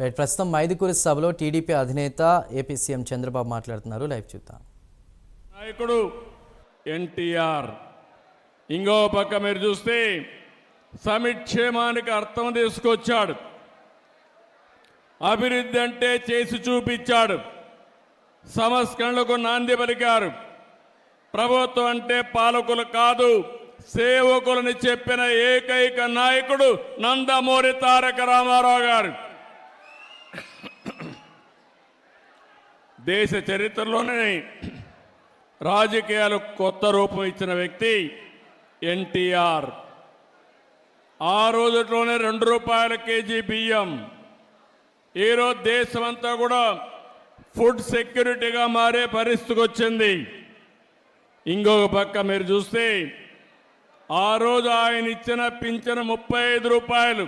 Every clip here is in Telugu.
రైట్ ప్రస్తుతం మైదుకూరి సభలో టీడీపీ అధినేత ఏపీ సీఎం చంద్రబాబు మాట్లాడుతున్నారు. లైవ్ చూద్దాం. నాయకుడు ఎన్టీఆర్ ఇంకో పక్క మీరు చూస్తే సమిక్షేమానికి అర్థం తీసుకొచ్చాడు. అభివృద్ధి అంటే చేసి చూపించాడు. సంస్కరణలకు నాంది పలికారు. ప్రభుత్వం అంటే పాలకులు కాదు సేవకులని చెప్పిన ఏకైక నాయకుడు నందమూరి తారక రామారావు గారు. దేశ చరిత్రలోనే రాజకీయాలు కొత్త రూపం ఇచ్చిన వ్యక్తి ఎన్టీఆర్. ఆ రోజుల్లోనే రెండు రూపాయల కేజీ బియ్యం. ఈరోజు దేశమంతా కూడా ఫుడ్ సెక్యూరిటీగా మారే పరిస్థితికి వచ్చింది. ఇంకొక పక్క మీరు చూస్తే ఆ రోజు ఆయన ఇచ్చిన పింఛన ముప్పై ఐదు రూపాయలు.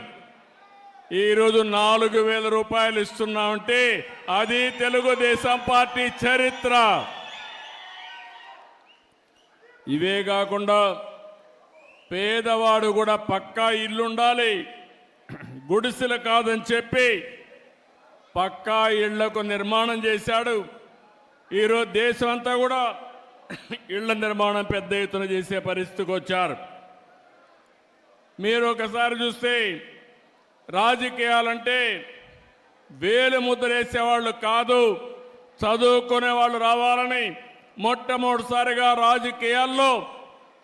ఈరోజు నాలుగు వేల రూపాయలు ఇస్తున్నామంటే అది తెలుగుదేశం పార్టీ చరిత్ర. ఇవే కాకుండా పేదవాడు కూడా పక్కా ఇల్లుండాలి. గుడిసెలు కాదని చెప్పి పక్కా ఇళ్ళకు నిర్మాణం చేశాడు. ఈరోజు దేశం అంతా కూడా ఇళ్ళ నిర్మాణం పెద్ద ఎత్తున చేసే పరిస్థితికి వచ్చారు. మీరు ఒకసారి చూస్తే రాజకీయాలంటే వేలు ముద్రేసేవాళ్ళు కాదు చదువుకునే వాళ్ళు రావాలని మొట్టమొదటిసారిగా రాజకీయాల్లో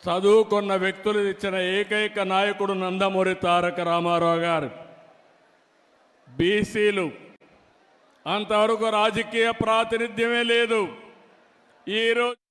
చదువుకున్న వ్యక్తులు ఇచ్చిన ఏకైక నాయకుడు నందమూరి తారక రామారావు గారు. బీసీలు అంతవరకు రాజకీయ ప్రాతినిధ్యమే లేదు. ఈరోజు